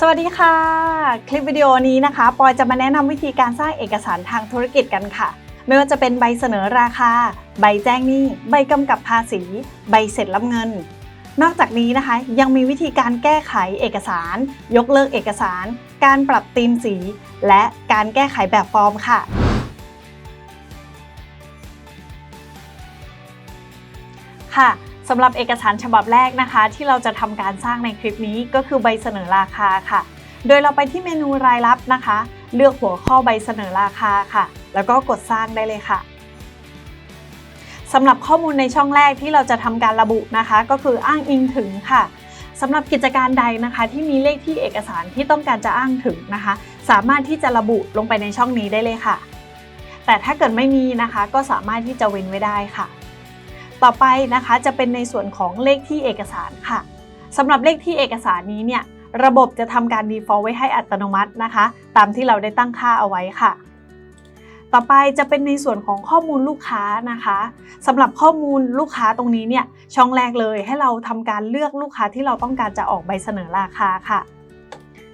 สวัสดีค่ะ คลิปวิดีโอนี้นะคะ ปอยจะมาแนะนำวิธีการสร้างเอกสารทางธุรกิจกันค่ะ ไม่ว่าจะเป็นใบเสนอราคา ใบแจ้งหนี้ ใบกำกับภาษี ใบเสร็จรับเงิน นอกจากนี้นะคะ ยังมีวิธีการแก้ไขเอกสาร ยกเลิกเอกสาร การปรับธีมสี และการแก้ไขแบบฟอร์มค่ะค่ะ สำหรับเอกสารฉบับแรกนะคะ ที่เราจะทำการสร้างในคลิปนี้ก็คือใบเสนอราคาค่ะ โดยเราไปที่เมนูรายรับนะคะ เลือกหัวข้อใบเสนอราคาค่ะ แล้วก็กดสร้างได้เลยค่ะสำหรับข้อมูลในช่องแรกที่เราจะทำการระบุนะคะ ก็คืออ้างอิงถึงค่ะสำหรับกิจการใดนะคะ ที่มีเลขที่เอกสารที่ต้องการจะอ้างถึงนะคะ สามารถที่จะระบุลงไปในช่องนี้ได้เลยค่ะ แต่ถ้าเกิดไม่มีนะคะ ก็สามารถที่จะเว้นไว้ได้ค่ะ ต่อไปนะคะจะเป็นในส่วนของเลขที่เอกสารค่ะสำหรับเลขที่เอกสารนี้เนี่ยระบบจะทำการ default ไว้ให้อัตโนมัตินะคะ ตามที่เราได้ตั้งค่าเอาไว้ค่ะ ต่อไปจะเป็นในส่วนของข้อมูลลูกค้านะคะสำหรับข้อมูลลูกค้าตรงนี้เนี่ยช่องแรกเลยให้เราทำการเลือกลูกค้าที่เราต้องการจะออกใบเสนอราคาค่ะ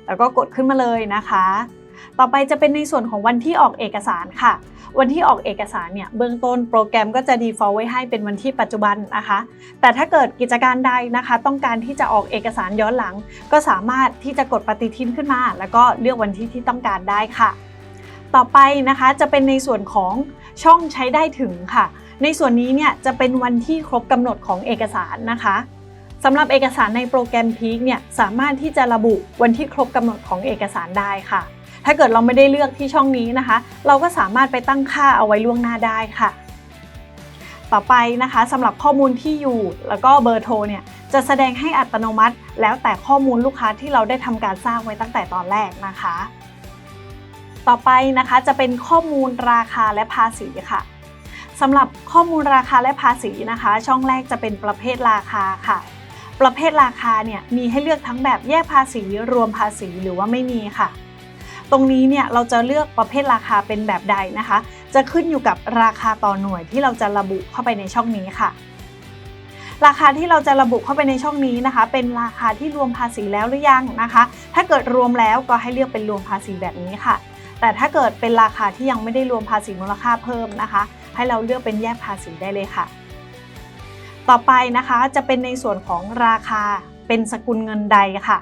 แล้วก็กดขึ้นมาเลยนะคะ ต่อไปจะเป็นในส่วนของวันที่ออกเอกสารค่ะ วันที่ออกเอกสารเนี่ยเบื้องต้นโปรแกรมก็จะ default ไว้ให้เป็นวันที่ปัจจุบันนะคะ แต่ถ้าเกิดกิจการใดนะคะ ต้องการที่จะออกเอกสารย้อนหลัง ก็สามารถที่จะกดปฏิทินขึ้นมา แล้วก็เลือกวันที่ที่ต้องการได้ค่ะ ต่อไปนะคะจะเป็นในส่วนของช่องใช้ได้ถึงค่ะ ในส่วนนี้เนี่ยจะเป็นวันที่ครบกำหนดของเอกสารนะคะสำหรับเอกสารในโปรแกรม Peak เนี่ยสามารถที่จะระบุวันที่ครบกำหนดของเอกสารได้ค่ะ ถ้าเกิดเราไม่ได้เลือกที่ช่องนี้นะคะ เราก็สามารถไปตั้งค่าเอาไว้ล่วงหน้าได้ค่ะ ต่อไปนะคะสำหรับข้อมูลที่อยู่ แล้วก็เบอร์โทรเนี่ยจะแสดงให้อัตโนมัติ แล้วแต่ข้อมูลลูกค้าที่เราได้ทำการสร้างไว้ตั้งแต่ตอนแรกนะคะ ต่อไปนะคะจะเป็นข้อมูลราคาและภาษีค่ะสำหรับข้อมูลราคาและภาษีนะคะ ช่องแรกจะเป็นประเภทราคาค่ะ ประเภทราคาเนี่ยมีให้เลือกทั้งแบบแยกภาษีรวมภาษีหรือว่าไม่มีค่ะ ตรงนี้เนี่ยเราจะเลือกประเภทราคาเป็นแบบใดนะคะ จะขึ้นอยู่กับราคาต่อหน่วยที่เราจะระบุเข้าไปในช่องนี้ค่ะ ราคาที่เราจะระบุเข้าไปในช่องนี้นะคะ เป็นราคาที่รวมภาษีแล้วหรือยังนะคะ ถ้าเกิดรวมแล้วก็ให้เลือกเป็นรวมภาษีแบบนี้ค่ะ แต่ถ้าเกิดเป็นราคาที่ยังไม่ได้รวมภาษีมูลค่าเพิ่มนะคะ ให้เราเลือกเป็นแยกภาษีได้เลยค่ะ ต่อไปนะคะจะเป็นในส่วนของราคาเป็นสกุลเงินใดค่ะ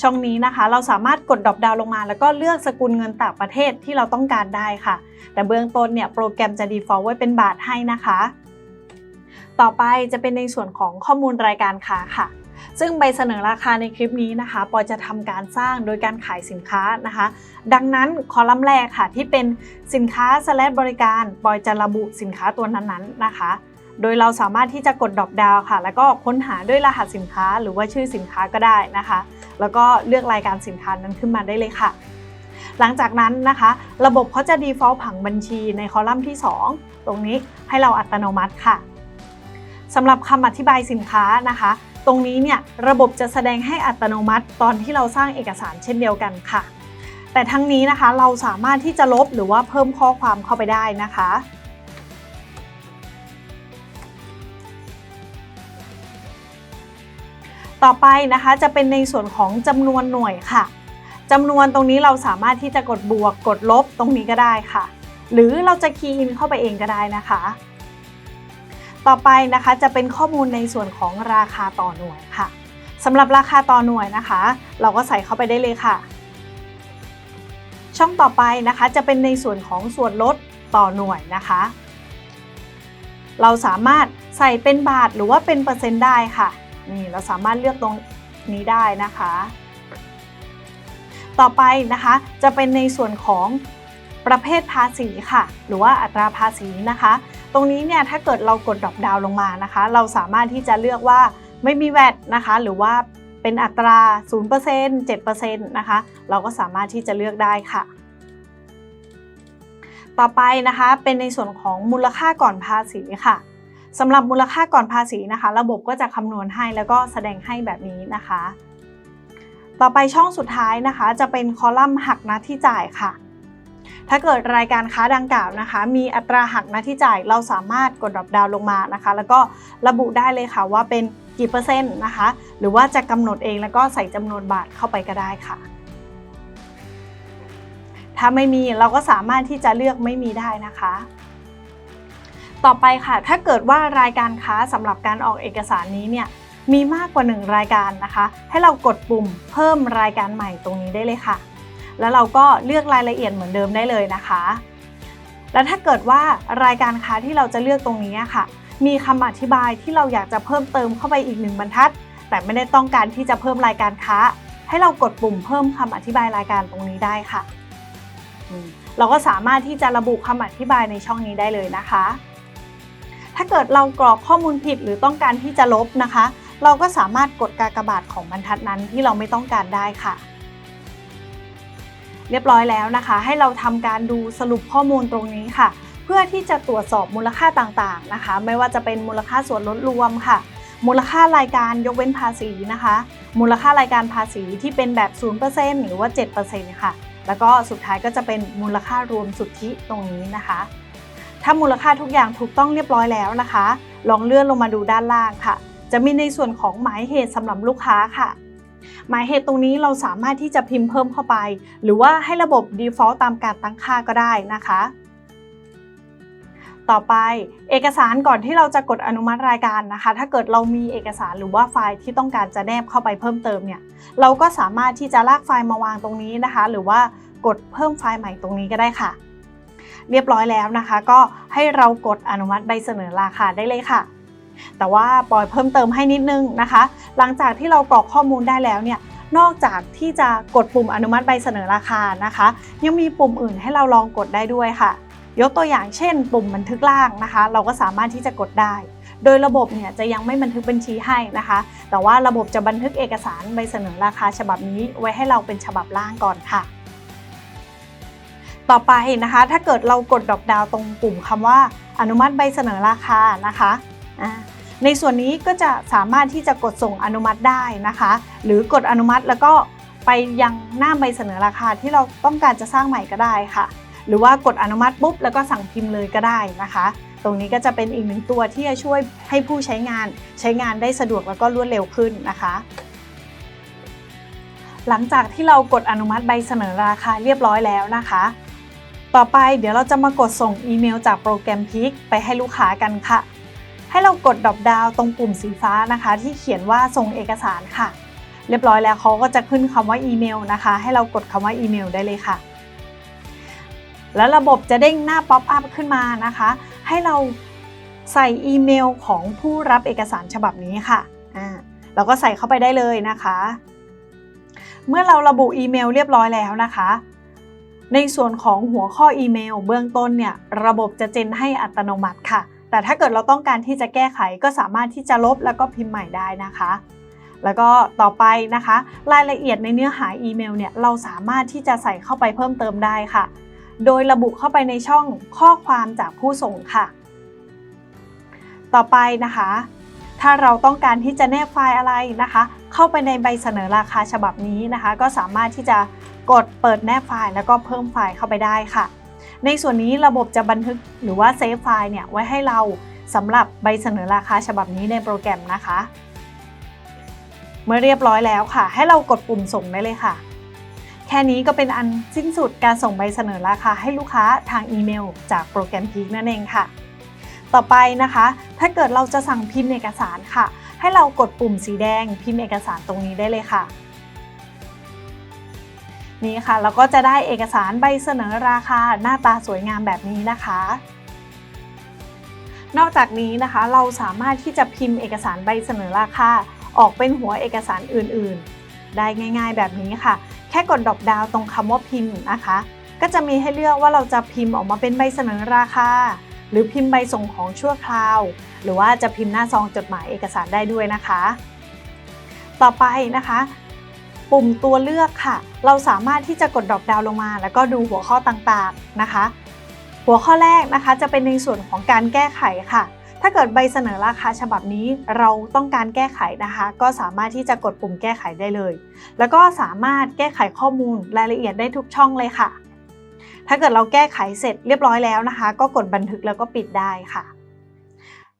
ช่องนี้นะคะ เราสามารถกดดอปดาวลงมา แล้วก็เลือกสกุลเงินต่างประเทศที่เราต้องการได้ค่ะ แต่เบื้องต้นเนี่ยโปรแกรมจะ default ไว้เป็นบาทให้นะคะ ต่อไปจะเป็นในส่วนของข้อมูลรายการค้าค่ะซึ่งใบเสนอราคาในคลิปนี้นะคะ ปอยจะทำการสร้างโดยการขายสินค้านะคะ ดังนั้นคอลัมน์แรกค่ะที่เป็นสินค้าสแลบริการ ปอยจะระบุสินค้าตัวนั้นๆนะคะ โดยเราสามารถที่จะกดดอปดาวค่ะ แล้วก็ค้นหาด้วยรหัสสินค้าหรือว่าชื่อสินค้าก็ได้นะคะ แล้วก็เลือกรายการสินค้านั้นขึ้นมาได้เลยค่ะ หลังจากนั้นนะคะ ระบบเขาจะ default ผังบัญชีในคอลัมน์ที่ 2 ตรงนี้ให้เราอัตโนมัติค่ะสำหรับคำอธิบายสินค้านะคะ ตรงนี้เนี่ยระบบจะแสดงให้อัตโนมัติตอนที่เราสร้างเอกสารเช่นเดียวกันค่ะ แต่ทั้งนี้นะคะเราสามารถที่จะลบหรือว่าเพิ่มข้อความเข้าไปได้นะคะ ต่อไปนะคะจะเป็นในส่วนของจำนวนหน่วยค่ะจำนวนตรงนี้เราสามารถที่จะกดบวกกดลบตรงนี้ก็ได้ค่ะ หรือเราจะคีย์อินเข้าไปเองก็ได้นะคะ ต่อไปนะคะจะเป็นข้อมูลในส่วนของราคาต่อหน่วยค่ะสำหรับราคาต่อหน่วยนะคะ เราก็ใส่เข้าไปได้เลยค่ะ ช่องต่อไปนะคะจะเป็นในส่วนของส่วนลดต่อหน่วยนะคะ เราสามารถใส่เป็นบาทหรือว่าเป็นเปอร์เซ็นต์ได้ค่ะ นี่เราสามารถเลือกตรงนี้ได้นะคะ ต่อไปนะคะจะเป็นในส่วนของประเภทภาษีค่ะ หรือว่าอัตราภาษีนะคะ ตรงนี้เนี่ยถ้าเกิดเรากดดรอปดาวลงมานะคะ เราสามารถที่จะเลือกว่าไม่มีแวดนะคะ หรือว่าเป็นอัตรา 0% 7%นะคะ เราก็สามารถที่จะเลือกได้ค่ะ ต่อไปนะคะเป็นในส่วนของมูลค่าก่อนภาษีค่ะ สำหรับมูลค่าก่อนภาษีนะคะ ระบบก็จะคำนวณให้แล้วก็แสดงให้แบบนี้นะคะ ต่อไปช่องสุดท้ายนะคะ จะเป็นคอลัมน์หักหน้าที่จ่ายค่ะ ถ้าเกิดรายการค้าดังกล่าวนะคะ มีอัตราหักหน้าที่จ่าย เราสามารถกดดรอปดาวลงมานะคะ แล้วก็ระบุได้เลยค่ะว่าเป็นกี่เปอร์เซ็นต์นะคะ หรือว่าจะกำหนดเองแล้วก็ใส่จำนวนบาทเข้าไปก็ได้ค่ะ ถ้าไม่มีเราก็สามารถที่จะเลือกไม่มีได้นะคะ ต่อไปค่ะ ถ้าเกิดว่ารายการค้าสำหรับการออกเอกสารนี้เนี่ยมีมากกว่า 1 รายการนะคะ ให้เรากดปุ่มเพิ่มรายการใหม่ตรงนี้ได้เลยค่ะ แล้วเราก็เลือกรายละเอียดเหมือนเดิมได้เลยนะคะ แล้วถ้าเกิดว่ารายการค้าที่เราจะเลือกตรงนี้ค่ะ มีคำอธิบายที่เราอยากจะเพิ่มเติมเข้าไปอีกหนึ่งบรรทัด แต่ไม่ได้ต้องการที่จะเพิ่มรายการค้า ให้เรากดปุ่มเพิ่มคำอธิบายรายการตรงนี้ได้ค่ะ เราก็สามารถที่จะระบุคำอธิบายในช่องนี้ได้เลยนะคะ ถ้าเกิดเรากรอกข้อมูลผิดหรือต้องการที่จะลบนะคะ เราก็สามารถกดกากบาทของบรรทัดนั้นที่เราไม่ต้องการได้ค่ะ เรียบร้อยแล้วนะคะ ให้เราทำการดูสรุปข้อมูลตรงนี้ค่ะ เพื่อที่จะตรวจสอบมูลค่าต่างๆนะคะ ไม่ว่าจะเป็นมูลค่าส่วนลดรวมค่ะ มูลค่ารายการยกเว้นภาษีนะคะ มูลค่ารายการภาษีที่เป็นแบบ 0%หรือว่า 7%ค่ะแล้วก็สุดท้ายก็จะเป็นมูลค่ารวมสุทธิตรงนี้นะคะ ถ้ามูลค่าทุกอย่างถูกต้องเรียบร้อยแล้วนะคะ ลองเลื่อนลงมาดูด้านล่างค่ะ จะมีในส่วนของหมายเหตุสำหรับลูกค้าค่ะ หมายเหตุตรงนี้เราสามารถที่จะพิมพ์เพิ่มเข้าไป หรือว่าให้ระบบ default ตามการตั้งค่าก็ได้นะคะต่อไปเอกสารก่อนที่เราจะกดอนุมัติรายการนะคะ ถ้าเกิดเรามีเอกสารหรือว่าไฟล์ที่ต้องการจะแนบเข้าไปเพิ่มเติมเนี่ยเราก็สามารถที่จะลากไฟล์มาวางตรงนี้นะคะ หรือว่ากดเพิ่มไฟล์ใหม่ตรงนี้ก็ได้ค่ะ เรียบร้อยแล้วนะคะ ก็ให้เรากดอนุมัติใบเสนอราคาได้เลยค่ะ แต่ว่าปอยเพิ่มเติมให้นิดนึงนะคะ หลังจากที่เรากรอกข้อมูลได้แล้วเนี่ยนอกจากที่จะกดปุ่มอนุมัติใบเสนอราคานะคะ ยังมีปุ่มอื่นให้เราลองกดได้ด้วยค่ะ ยกตัวอย่างเช่น ปุ่มบันทึกล่างนะคะ เราก็สามารถที่จะกดได้ โดยระบบเนี่ยจะยังไม่บันทึกบัญชีให้นะคะ แต่ว่าระบบจะบันทึกเอกสารใบเสนอราคาฉบับนี้ไว้ให้เราเป็นฉบับล่างก่อนค่ะ ต่อไปนะคะ ถ้าเกิดเรากดดอปดาวตรงปุ่มคำว่าอนุมัติใบเสนอราคานะคะในส่วนนี้ก็จะสามารถที่จะกดส่งอนุมัติได้นะคะ หรือกดอนุมัติแล้วก็ไปยังหน้าใบเสนอราคาที่เราต้องการจะสร้างใหม่ก็ได้ค่ะ หรือว่ากดอนุมัติปุ๊บแล้วก็สั่งพิมพ์เลยก็ได้นะคะ ตรงนี้ก็จะเป็นอีกหนึ่งตัวที่จะช่วยให้ผู้ใช้งานใช้งานได้สะดวกแล้วก็รวดเร็วขึ้นนะคะ หลังจากที่เรากดอนุมัติใบเสนอราคาเรียบร้อยแล้วนะคะ ต่อไปเดี๋ยวเราจะมากดส่งอีเมลจากโปรแกรมพิกไปให้ลูกค้ากันค่ะ ให้เรากดดอปดาวตรงปุ่มสีฟ้านะคะ ที่เขียนว่าส่งเอกสารค่ะ เรียบร้อยแล้วเขาก็จะขึ้นคำว่าอีเมลนะคะ ให้เรากดคำว่าอีเมลได้เลยค่ะ แล้วระบบจะเด้งหน้าป๊อปอัพขึ้นมานะคะ ให้เราใส่อีเมลของผู้รับเอกสารฉบับนี้ค่ะอ่าเราก็ใส่เข้าไปได้เลยนะคะ เมื่อเราระบุอีเมลเรียบร้อยแล้วนะคะ ในส่วนของหัวข้ออีเมล เบื้องต้นเนี่ยระบบจะเจนให้อัตโนมัติค่ะ แต่ถ้าเกิดเราต้องการที่จะแก้ไขก็สามารถที่จะลบแล้วก็พิมพ์ใหม่ได้นะคะ แล้วก็ต่อไปนะคะ รายละเอียดในเนื้อหาอีเมลเนี่ยเราสามารถที่จะใส่เข้าไปเพิ่มเติมได้ค่ะ โดยระบุเข้าไปในช่องข้อความจากผู้ส่งค่ะ ต่อไปนะคะ ถ้าเราต้องการที่จะแนบไฟล์อะไรนะคะ เข้าไปในใบเสนอราคาฉบับนี้นะคะ ก็สามารถที่จะ กดเปิดแนบไฟล์แล้วก็เพิ่มไฟล์เข้าไปได้ค่ะ ในส่วนนี้ระบบจะบันทึกหรือว่าเซฟไฟล์เนี่ยไว้ให้เราสำหรับใบเสนอราคาฉบับนี้ในโปรแกรมนะคะ เมื่อเรียบร้อยแล้วค่ะ ให้เรากดปุ่มส่งได้เลยค่ะ แค่นี้ก็เป็นอันสิ้นสุดการส่งใบเสนอราคาให้ลูกค้าทางอีเมล จากโปรแกรมพีกนั่นเองค่ะ ต่อไปนะคะ ถ้าเกิดเราจะสั่งพิมพ์เอกสารค่ะ ให้เรากดปุ่มสีแดงพิมพ์เอกสารตรงนี้ได้เลยค่ะ นี่ค่ะเราก็จะได้เอกสารใบเสนอราคาหน้าตาสวยงามแบบนี้นะคะ นอกจากนี้นะคะเราสามารถที่จะพิมพ์เอกสารใบเสนอราคาออกเป็นหัวเอกสารอื่นๆ ได้ง่าย ๆ แบบนี้ค่ะ แค่กดดอปดาวตรงคำว่าพิมพ์นะคะ ก็จะมีให้เลือกว่าเราจะพิมพ์ออกมาเป็นใบเสนอราคาหรือพิมพ์ใบส่งของชั่วคราว หรือว่าจะพิมพ์หน้าซองจดหมายเอกสารได้ด้วยนะคะ ต่อไปนะคะ ปุ่มตัวเลือกค่ะ เราสามารถที่จะกดดรอปดาวลงมา แล้วก็ดูหัวข้อต่างๆนะคะ หัวข้อแรกนะคะจะเป็นในส่วนของการแก้ไขค่ะ ถ้าเกิดใบเสนอราคาฉบับนี้เราต้องการแก้ไขนะคะ ก็สามารถที่จะกดปุ่มแก้ไขได้เลย แล้วก็สามารถแก้ไขข้อมูลรายละเอียดได้ทุกช่องเลยค่ะ ถ้าเกิดเราแก้ไขเสร็จเรียบร้อยแล้วนะคะ ก็กดบันทึกแล้วก็ปิดได้ค่ะ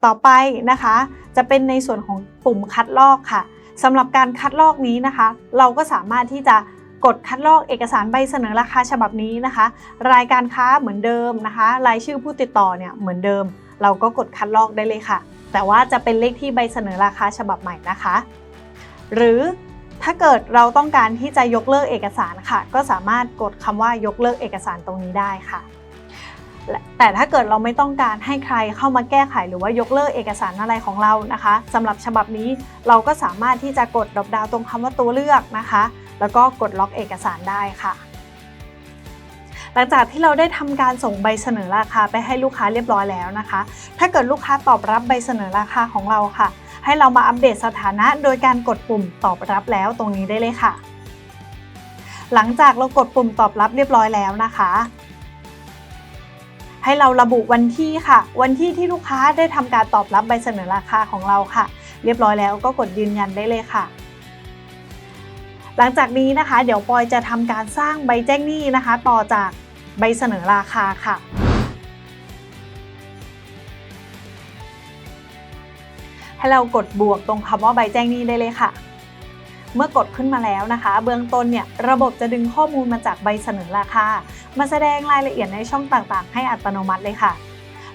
ต่อไปนะคะ จะเป็นในส่วนของปุ่มคัดลอกค่ะ สำหรับการคัดลอกนี้นะคะ เราก็สามารถที่จะกดคัดลอกเอกสารใบเสนอราคาฉบับนี้นะคะ รายการค้าเหมือนเดิมนะคะ รายชื่อผู้ติดต่อเนี่ยเหมือนเดิม เราก็กดคัดลอกได้เลยค่ะ แต่ว่าจะเป็นเลขที่ใบเสนอราคาฉบับใหม่นะคะ หรือถ้าเกิดเราต้องการที่จะยกเลิกเอกสารค่ะ ก็สามารถกดคำว่ายกเลิกเอกสารตรงนี้ได้ค่ะ แต่ถ้าเกิดเราไม่ต้องการให้ใครเข้ามาแก้ไขหรือว่ายกเลิกเอกสารอะไรของเรานะคะสำหรับฉบับนี้เราก็สามารถที่จะกดดอปดาวตรงคำว่าตัวเลือกนะคะ แล้วก็กดล็อกเอกสารได้ค่ะหลังจากที่เราได้ทำการส่งใบเสนอราคาไปให้ลูกค้าเรียบร้อยแล้วนะคะ ถ้าเกิดลูกค้าตอบรับใบเสนอราคาของเราค่ะ ให้เรามาอัปเดตสถานะโดยการกดปุ่มตอบรับแล้วตรงนี้ได้เลยค่ะ หลังจากเรากดปุ่มตอบรับเรียบร้อยแล้วนะคะ ให้เราระบุวันที่ค่ะ วันที่ที่ลูกค้าได้ทำการตอบรับใบเสนอราคาของเราค่ะ เรียบร้อยแล้วก็กดยืนยันได้เลยค่ะ หลังจากนี้นะคะ เดี๋ยวปอยจะทำการสร้างใบแจ้งหนี้นะคะ ต่อจากใบเสนอราคาค่ะให้เรากดบวกตรงคำว่าใบแจ้งหนี้ได้เลยค่ะ เมื่อกดขึ้นมาแล้วนะคะ เบื้องต้นเนี่ยระบบจะดึงข้อมูลมาจากใบเสนอราคา มาแสดงรายละเอียดในช่องต่างๆ ให้อัตโนมัติเลยค่ะ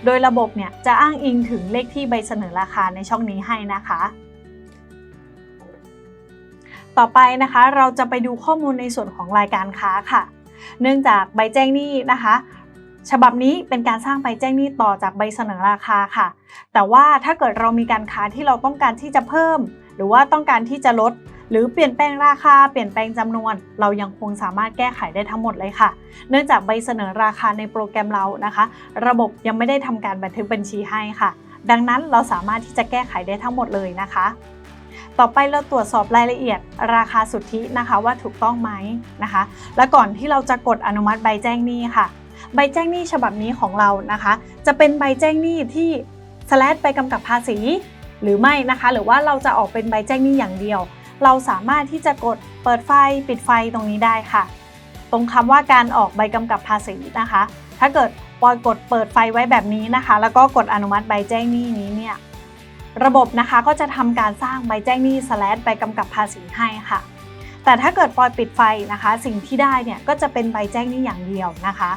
โดยระบบเนี่ยจะอ้างอิงถึงเลขที่ใบเสนอราคาในช่องนี้ให้นะคะ ต่อไปนะคะเราจะไปดูข้อมูลในส่วนของรายการค้าค่ะ เนื่องจากใบแจ้งหนี้นะคะฉบับนี้เป็นการสร้างใบแจ้งหนี้ต่อจากใบเสนอราคาค่ะ แต่ว่าถ้าเกิดเรามีการค้าที่เราต้องการที่จะเพิ่ม หรือว่าต้องการที่จะลด หรือเปลี่ยนแปลงราคา เปลี่ยนแปลงจำนวน เรายังคงสามารถแก้ไขได้ทั้งหมดเลยค่ะ เนื่องจากใบเสนอราคาในโปรแกรมเรานะคะ ระบบยังไม่ได้ทำการบันทึกบัญชีให้ค่ะ ดังนั้นเราสามารถที่จะแก้ไขได้ทั้งหมดเลยนะคะ ต่อไปเราตรวจสอบรายละเอียด ราคาสุทธินะคะว่าถูกต้องไหมนะคะ และก่อนที่เราจะกดอนุมัติใบแจ้งหนี้ค่ะ ใบแจ้งหนี้ฉบับนี้ของเรานะคะ จะเป็นใบแจ้งหนี้ที่สแลดไปกำกับภาษีหรือไม่นะคะ หรือว่าเราจะออกเป็นใบแจ้งหนี้อย่างเดียว เราสามารถที่จะกดเปิดไฟปิดไฟตรงนี้ได้ค่ะ ตรงคำว่าการออกใบกำกับภาษีนะคะ ถ้าเกิดปอยกดเปิดไฟไว้แบบนี้นะคะ แล้วก็กดอนุมัติใบแจ้งหนี้นี้เนี่ยระบบนะคะก็จะทำการสร้างใบแจ้งหนี้สแลดใบกำกับภาษีให้ค่ะ แต่ถ้าเกิดปอยปิดไฟนะคะ สิ่งที่ได้เนี่ยก็จะเป็นใบแจ้งหนี้อย่างเดียวนะคะ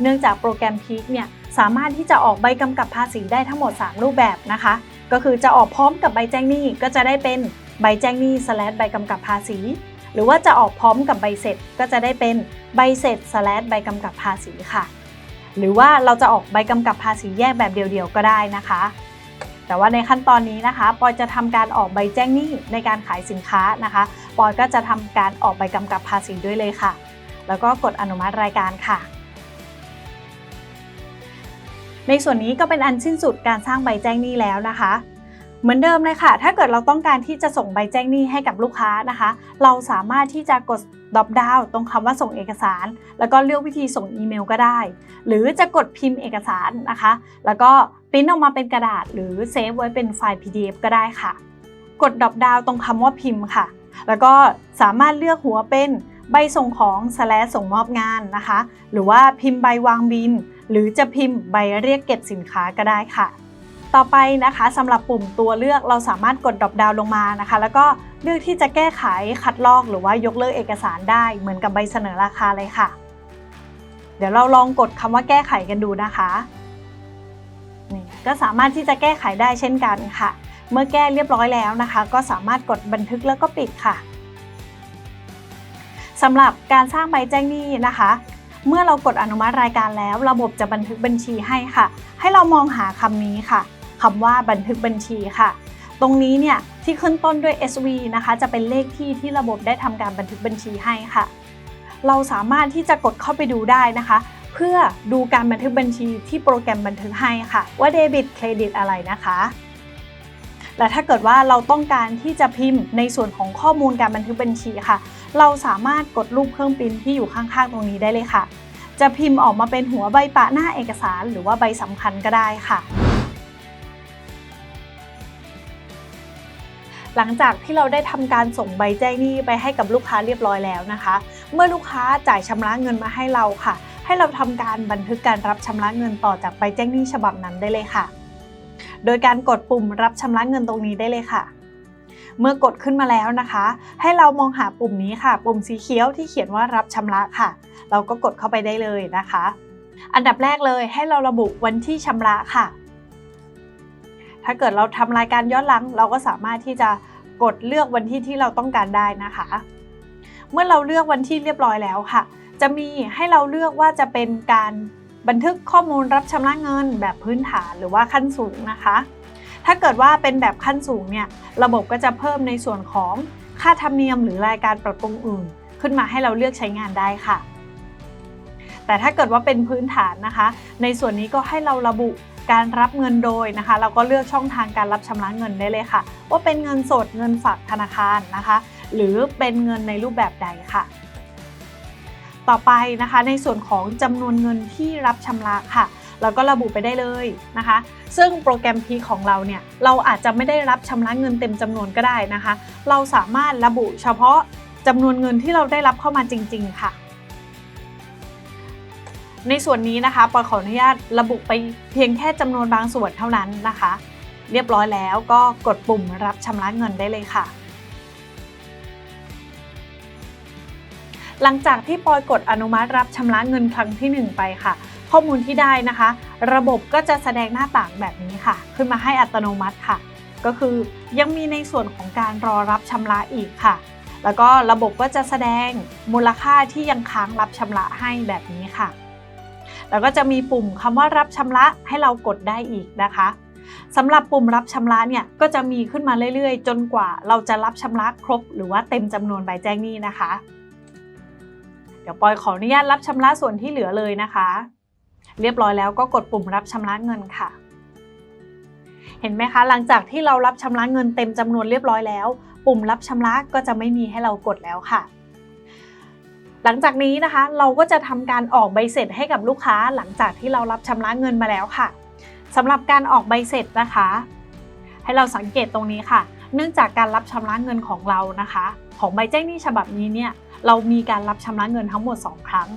เนื่องจากโปรแกรมพีคเนี่ยสามารถที่จะออกใบกำกับภาษีได้ทั้งหมด 3 รูปแบบนะคะ ก็คือจะออกพร้อมกับใบแจ้งหนี้ก็จะได้เป็น ใบแจ้งหนี้สแลใบกำกับภาษี หรือว่าจะออกพร้อมกับใบเสร็จก็จะได้เป็นใบเสร็จสแลใบกำกับภาษีค่ะ หรือว่าเราจะออกใบกำกับภาษีแยกแบบเดียวๆก็ได้นะคะ แต่ว่าในขั้นตอนนี้นะคะปอยจะทำการออกใบแจ้งหนี้ในการขายสินค้านะคะปอยก็จะทำการออกใบกำกับภาษีด้วยเลยค่ะ แล้วก็กดอนุมัติรายการค่ะในส่วนนี้ก็เป็นอันสิ้นสุดการสร้างใบแจ้งหนี้แล้วนะคะ เหมือนเดิมเลยค่ะ ถ้าเกิดเราต้องการที่จะส่งใบแจ้งหนี้ให้กับลูกค้านะคะ เราสามารถที่จะกดดรอปดาวตรงคำว่าส่งเอกสาร แล้วก็เลือกวิธีส่งอีเมลก็ได้ หรือจะกดพิมพ์เอกสารนะคะ แล้วก็ปริ้นออกมาเป็นกระดาษ หรือเซฟไว้เป็นไฟล์ PDF ก็ได้ค่ะ กดดรอปดาวตรงคำว่าพิมพ์ค่ะ แล้วก็สามารถเลือกหัวเป็นใบส่งของสแลส่งมอบงานนะคะ หรือว่าพิมพ์ใบวางบิน หรือจะพิมพ์ใบเรียกเก็บสินค้าก็ได้ค่ะ ต่อไปนะคะสำหรับปุ่มตัวเลือกเราสามารถกดดรอปดาวลงมานะคะ แล้วก็เลือกที่จะแก้ไขคัดลอกหรือว่ายกเลิกเอกสารได้เหมือนกับใบเสนอราคาเลยค่ะ เดี๋ยวเราลองกดคำว่าแก้ไขกันดูนะคะนี่ก็สามารถที่จะแก้ไขได้เช่นกันค่ะ เมื่อแก้เรียบร้อยแล้วนะคะ ก็สามารถกดบันทึกแล้วก็ปิดค่ะสำหรับการสร้างใบแจ้งหนี้นะคะ เมื่อเรากดอนุมัติรายการแล้ว ระบบจะบันทึกบัญชีให้ค่ะ ให้เรามองหาคำนี้ค่ะ คำว่าบันทึกบัญชีค่ะ ตรงนี้เนี่ยที่ขึ้นต้นด้วย SV นะคะ จะเป็นเลขที่ที่ระบบได้ทำการบันทึกบัญชีให้ค่ะ เราสามารถที่จะกดเข้าไปดูได้นะคะ เพื่อดูการบันทึกบัญชีที่โปรแกรมบันทึกให้ค่ะ ว่าเดบิตเครดิตอะไรนะคะและถ้าเกิดว่าเราต้องการที่จะพิมพ์ในส่วนของข้อมูลการบันทึกบัญชีค่ะ เราสามารถกดรูปเครื่องปริ้นที่อยู่ข้างๆ ตรงนี้ได้เลยค่ะ จะพิมพ์ออกมาเป็นหัวใบปะหน้าเอกสารหรือว่าใบสำคัญก็ได้ค่ะ หลังจากที่เราได้ทำการส่งใบแจ้งหนี้ไปให้กับลูกค้าเรียบร้อยแล้วนะคะ เมื่อลูกค้าจ่ายชำระเงินมาให้เราค่ะ ให้เราทำการบันทึกการรับชำระเงินต่อจากใบแจ้งหนี้ฉบับนั้นได้เลยค่ะ โดยการกดปุ่มรับชำระเงินตรงนี้ได้เลยค่ะ เมื่อกดขึ้นมาแล้วนะคะ ให้เรามองหาปุ่มนี้ค่ะ ปุ่มสีเขียวที่เขียนว่ารับชำระค่ะ เราก็กดเข้าไปได้เลยนะคะ อันดับแรกเลยให้เราระบุวันที่ชำระค่ะ ถ้าเกิดเราทำรายการย้อนหลัง เราก็สามารถที่จะกดเลือกวันที่ที่เราต้องการได้นะคะ เมื่อเราเลือกวันที่เรียบร้อยแล้วค่ะ จะมีให้เราเลือกว่าจะเป็นการบันทึกข้อมูลรับชำระเงินแบบพื้นฐานหรือว่าขั้นสูงนะคะ ถ้าเกิดว่าเป็นแบบขั้นสูงเนี่ยระบบก็จะเพิ่มในส่วนของค่าธรรมเนียมหรือรายการปรับปรุงอื่น ขึ้นมาให้เราเลือกใช้งานได้ค่ะ แต่ถ้าเกิดว่าเป็นพื้นฐานนะคะ ในส่วนนี้ก็ให้เราระบุ การรับเงินโดยนะคะ เราก็เลือกช่องทางการรับชำระเงินได้เลยค่ะ ว่าเป็นเงินสดเงินฝากธนาคารนะคะ หรือเป็นเงินในรูปแบบใดค่ะ ต่อไปนะคะในส่วนของจำนวนเงินที่รับชำระค่ะเราก็ระบุไปได้เลยนะคะ ซึ่งโปรแกรม P ของเราเนี่ย เราอาจจะไม่ได้รับชำระเงินเต็มจำนวนก็ได้นะคะ เราสามารถระบุเฉพาะจำนวนเงินที่เราได้รับเข้ามาจริง ๆ ค่ะ ในส่วนนี้นะคะปอขออนุญาตระบุไปเพียงแค่จำนวนบางส่วนเท่านั้นนะคะ เรียบร้อยแล้วก็กดปุ่มรับชำระเงินได้เลยค่ะหลังจากที่ปอยกดอนุมัติรับชำระเงินครั้งที่ 1 ไปค่ะ ข้อมูลที่ได้นะคะ ระบบก็จะแสดงหน้าต่างแบบนี้ค่ะ ขึ้นมาให้อัตโนมัติค่ะ ก็คือยังมีในส่วนของการรอรับชำระอีกค่ะ แล้วก็ระบบก็จะแสดงมูลค่าที่ยังค้างรับชำระให้แบบนี้ค่ะ แล้วก็จะมีปุ่มคำว่ารับชำระให้เรากดได้อีกนะคะสำหรับปุ่มรับชำระเนี่ยก็จะมีขึ้นมาเรื่อยๆ จนกว่าเราจะรับชำระครบ หรือว่าเต็มจำนวนใบแจ้งหนี้นะคะ เดี๋ยวปอยขออนุญาตรับชำระส่วนที่เหลือเลยนะคะ เรียบร้อยแล้วก็กดปุ่มรับชำระเงินค่ะ เห็นไหมคะ หลังจากที่เรารับชำระเงินเต็มจำนวนเรียบร้อยแล้ว ปุ่มรับชำระก็จะไม่มีให้เรากดแล้วค่ะ หลังจากนี้นะคะ เราก็จะทำการออกใบเสร็จให้กับลูกค้าหลังจากที่เรารับชำระเงินมาแล้วค่ะสำหรับการออกใบเสร็จนะคะ ให้เราสังเกตตรงนี้ค่ะ เนื่องจากการรับชำระเงินของเรานะคะ ของใบแจ้งหนี้ฉบับนี้เนี่ยเรามีการรับชำระเงินทั้งหมด 2 ครั้ง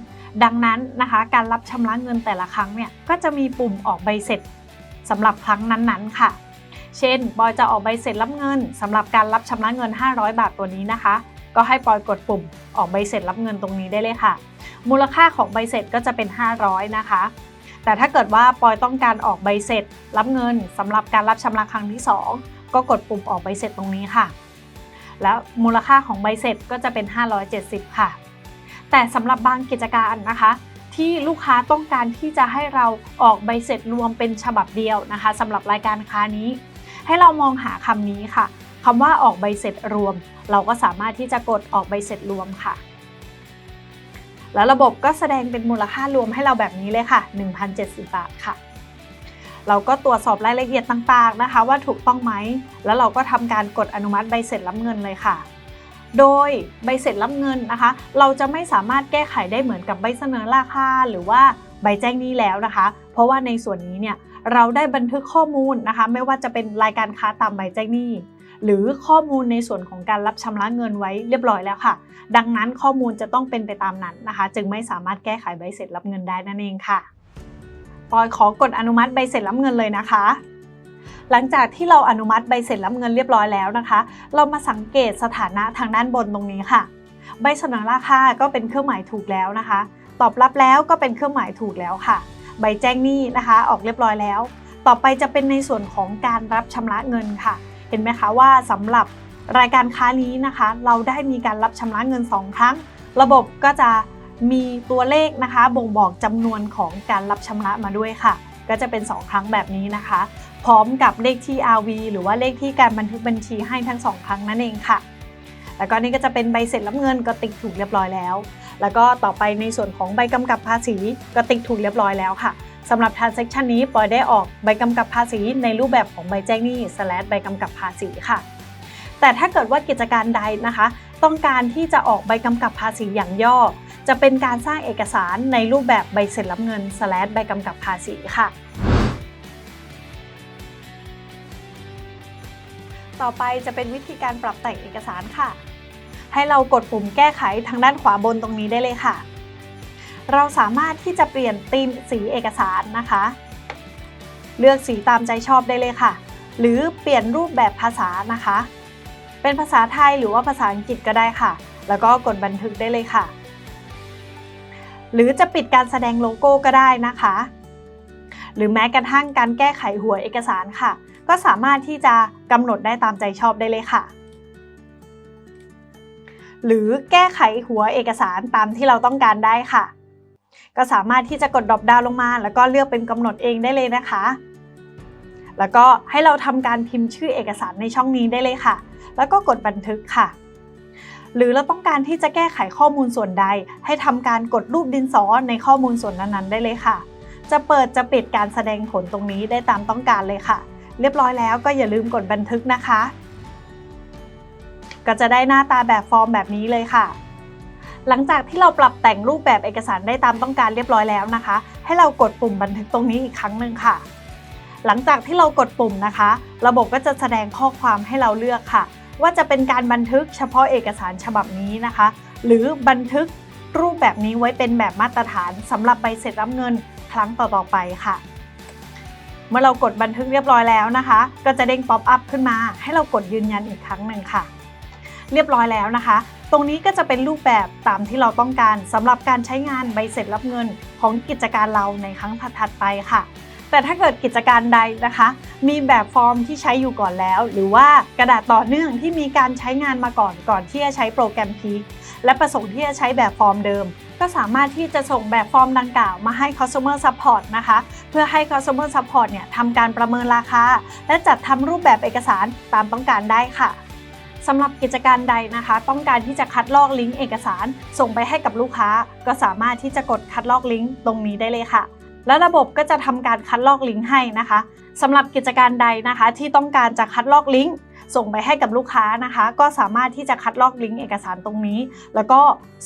ดังนั้นนะคะ การรับชำระเงินแต่ละครั้งเนี่ยก็จะมีปุ่มออกใบเสร็จสำหรับครั้งนั้นๆค่ะ เช่นปอยจะออกใบเสร็จรับเงินสำหรับการรับชำระเงิน 500 บาทตัวนี้นะคะ ก็ให้ปอยกดปุ่มออกใบเสร็จรับเงินตรงนี้ได้เลยค่ะ มูลค่าของใบเสร็จก็จะเป็น 500 นะคะ แต่ถ้าเกิดว่าปอยต้องการออกใบเสร็จ รับเงินสำหรับการรับชำระครั้งที่ 2 ก็กดปุ่มออกใบเสร็จตรงนี้ค่ะ แล้วมูลค่าของใบเสร็จก็จะเป็น 570 ค่ะ แต่สำหรับบางกิจการนะคะที่ลูกค้าต้องการที่จะให้เราออกใบเสร็จรวมเป็นฉบับเดียวนะคะสำหรับรายการค้านี้ ให้เรามองหาคำนี้ค่ะ คำว่าออกใบเสร็จรวม เราก็สามารถที่จะกดออกใบเสร็จรวมค่ะ แล้วระบบก็แสดงเป็นมูลค่ารวมให้เราแบบนี้เลยค่ะ 1,070 บาทค่ะ เราก็ตรวจสอบรายละเอียดต่างๆนะคะ ว่าถูกต้องไหม แล้วเราก็ทำการกดอนุมัติใบเสร็จรับเงินเลยค่ะโดยใบเสร็จรับเงินนะคะ เราจะไม่สามารถแก้ไขได้เหมือนกับใบเสนอราคาหรือว่าใบแจ้งหนี้แล้วนะคะ เพราะว่าในส่วนนี้เนี่ยเราได้บันทึกข้อมูลนะคะ ไม่ว่าจะเป็นรายการค้าตามใบแจ้งหนี้ หรือข้อมูลในส่วนของการรับชำระเงินไว้เรียบร้อยแล้วค่ะ ดังนั้นข้อมูลจะต้องเป็นไปตามนั้นนะคะ จึงไม่สามารถแก้ไขใบเสร็จรับเงินได้นั่นเองค่ะปอยขอกดอนุมัติใบเสร็จรับเงินเลยนะคะ หลังจากที่เราอนุมัติใบเสร็จรับเงินเรียบร้อยแล้วนะคะ เรามาสังเกตสถานะทางด้านบนตรงนี้ค่ะ ใบเสนอราคาก็เป็นเครื่องหมายถูกแล้วนะคะ ตอบรับแล้วก็เป็นเครื่องหมายถูกแล้วค่ะ ใบแจ้งหนี้นะคะ ออกเรียบร้อยแล้ว ต่อไปจะเป็นในส่วนของการรับชำระเงินค่ะ เห็นไหมคะว่าสำหรับรายการค้านี้นะคะ เราได้มีการรับชำระเงิน 2 ครั้ง ระบบก็จะมีตัวเลขนะคะ บ่งบอกจำนวนของการรับชำระมาด้วยค่ะ ก็จะเป็น 2 ครั้งแบบนี้นะคะ พร้อมกับเลขที่ RV หรือว่าเลขที่การบันทึกบัญชีให้ทั้ง 2 ครั้งนั่นเองค่ะ แล้วก็นี่ก็จะเป็นใบเสร็จรับเงินก็ติ๊กถูกเรียบร้อยแล้ว แล้วก็ต่อไปในส่วนของใบกำกับภาษีก็ติ๊กถูกเรียบร้อยแล้วค่ะ สำหรับ transaction นี้ปอยได้ออกใบกำกับภาษีในรูปแบบของใบแจ้งหนี้ slash ใบกำกับภาษีค่ะ แต่ถ้าเกิดว่ากิจการใดนะคะ ต้องการที่จะออกใบกำกับภาษีอย่างย่อ จะเป็นการสร้างเอกสารในรูปแบบใบเสร็จรับเงิน slash ใบกำกับภาษีค่ะต่อไปจะเป็นวิธีการปรับแต่งเอกสารค่ะ ให้เรากดปุ่มแก้ไขทางด้านขวาบนตรงนี้ได้เลยค่ะ เราสามารถที่จะเปลี่ยนธีมสีเอกสารนะคะ เลือกสีตามใจชอบได้เลยค่ะ หรือเปลี่ยนรูปแบบภาษานะคะ เป็นภาษาไทยหรือว่าภาษาอังกฤษก็ได้ค่ะ แล้วก็กดบันทึกได้เลยค่ะ หรือจะปิดการแสดงโลโก้ก็ได้นะคะ หรือแม้กระทั่งการแก้ไขหัวเอกสารค่ะ ก็สามารถที่จะกำหนดได้ตามใจชอบได้เลยค่ะหรือแก้ไขหัวเอกสารตามที่เราต้องการได้ค่ะ ก็สามารถที่จะกดดรอปดาวลงมา แล้วก็เลือกเป็นกำหนดเองได้เลยนะคะ แล้วก็ให้เราทำการพิมพ์ชื่อเอกสารในช่องนี้ได้เลยค่ะ แล้วก็กดบันทึกค่ะ หรือเราต้องการที่จะแก้ไขข้อมูลส่วนใด ให้ทำการกดรูปดินสอในข้อมูลส่วนนั้นๆ ได้เลยค่ะ จะเปิดจะปิดการแสดงผลตรงนี้ได้ตามต้องการเลยค่ะ เรียบร้อยแล้วก็อย่าลืมกดบันทึกนะคะ ก็จะได้หน้าตาแบบฟอร์มแบบนี้เลยค่ะ หลังจากที่เราปรับแต่งรูปแบบเอกสารได้ตามต้องการเรียบร้อยแล้วนะคะ ให้เรากดปุ่มบันทึกตรงนี้อีกครั้งหนึ่งค่ะ หลังจากที่เรากดปุ่มนะคะ ระบบก็จะแสดงข้อความให้เราเลือกค่ะ ว่าจะเป็นการบันทึกเฉพาะเอกสารฉบับนี้นะคะ หรือบันทึกรูปแบบนี้ไว้เป็นแบบมาตรฐานสำหรับใบเสร็จรับเงินครั้งต่อๆไปค่ะ เมื่อเรากดบันทึกเรียบร้อยแล้วนะคะ ก็จะเด้งป๊อปอัพขึ้นมา ให้เรากดยืนยันอีกครั้งหนึ่งค่ะ เรียบร้อยแล้วนะคะ ตรงนี้ก็จะเป็นรูปแบบตามที่เราต้องการสำหรับการใช้งานใบเสร็จรับเงินของกิจการเราในครั้งถัดๆไปค่ะ แต่ถ้าเกิดกิจการใดนะคะ มีแบบฟอร์มที่ใช้อยู่ก่อนแล้ว หรือว่ากระดาษต่อเนื่องที่มีการใช้งานมาก่อนก่อนที่จะใช้โปรแกรมพีคและประสงค์ที่จะใช้แบบฟอร์มเดิมก็สามารถที่จะส่งแบบฟอร์มดังกล่าวมาให้ Customer Support นะคะ เพื่อให้ Customer Support เนี่ยทำการประเมินราคา และจัดทำรูปแบบเอกสารตามต้องการได้ค่ะ สำหรับกิจการใดนะคะ ต้องการที่จะคัดลอกลิงก์เอกสาร ส่งไปให้กับลูกค้า ก็สามารถที่จะกดคัดลอกลิงก์ตรงนี้ได้เลยค่ะ และระบบก็จะทำการคัดลอกลิงก์ให้นะคะสำหรับกิจการใดนะคะ ที่ต้องการจะคัดลอกลิงก์ส่งไปให้กับลูกค้านะคะ ก็สามารถที่จะคัดลอกลิงก์เอกสารตรงนี้ แล้วก็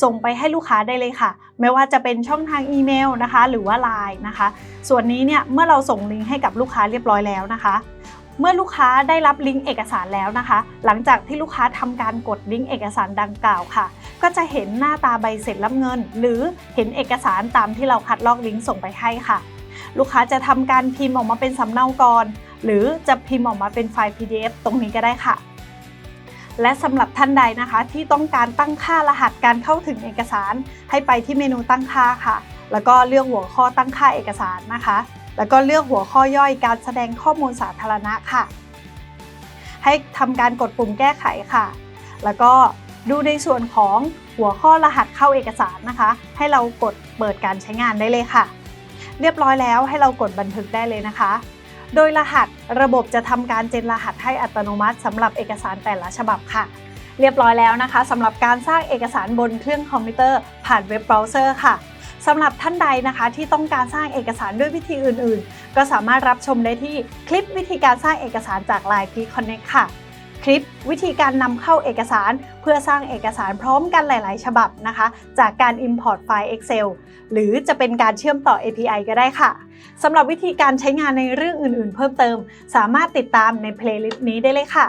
ส่งไปให้ลูกค้าได้เลยค่ะ ไม่ว่าจะเป็นช่องทางอีเมลนะคะ หรือว่า Line นะคะ ส่วนนี้เนี่ยเมื่อเราส่งลิงก์ให้กับลูกค้าเรียบร้อยแล้วนะคะ เมื่อลูกค้าได้รับลิงก์เอกสารแล้วนะคะ หลังจากที่ลูกค้าทำการกดลิงก์เอกสารดังกล่าวค่ะ ก็จะเห็นหน้าตาใบเสร็จรับเงิน หรือเห็นเอกสารตามที่เราคัดลอกลิงก์ส่งไปให้ค่ะ ลูกค้าจะทำการพิมพ์ออกมาเป็นสำเนาก่อนหรือจะพิมพ์ออกมาเป็นไฟล์ PDF ตรงนี้ก็ได้ค่ะ และสำหรับท่านใดนะคะ ที่ต้องการตั้งค่ารหัสการเข้าถึงเอกสาร ให้ไปที่เมนูตั้งค่าค่ะ แล้วก็เลือกหัวข้อตั้งค่าเอกสารนะคะ แล้วก็เลือกหัวข้อย่อยการแสดงข้อมูลสาธารณะค่ะ ให้ทำการกดปุ่มแก้ไขค่ะ แล้วก็ดูในส่วนของหัวข้อรหัสเข้าเอกสารนะคะ ให้เรากดเปิดการใช้งานได้เลยค่ะ เรียบร้อยแล้วให้เรากดบันทึกได้เลยนะคะ โดยรหัสระบบจะทำการเจนรหัสให้อัตโนมัติสำหรับเอกสารแต่ละฉบับค่ะ เรียบร้อยแล้วนะคะสำหรับการสร้างเอกสารบนเครื่องคอมพิวเตอร์ผ่านเว็บเบราว์เซอร์ค่ะ สำหรับท่านใดนะคะที่ต้องการสร้างเอกสารด้วยวิธีอื่นๆ ก็สามารถรับชมได้ที่คลิปวิธีการสร้างเอกสารจาก Line p Connect ค่ะ คลิปวิธีการนำเข้าเอกสารเพื่อสร้างเอกสารพร้อมกันหลาย ๆ ฉบับนะคะ จากการ Import ไฟล์ Excel หรือจะเป็นการเชื่อมต่อ API ก็ได้ค่ะสำหรับวิธีการใช้งานในเรื่องอื่น ๆ เพิ่มเติม สามารถติดตามในเพลย์ลิสต์นี้ได้เลยค่ะ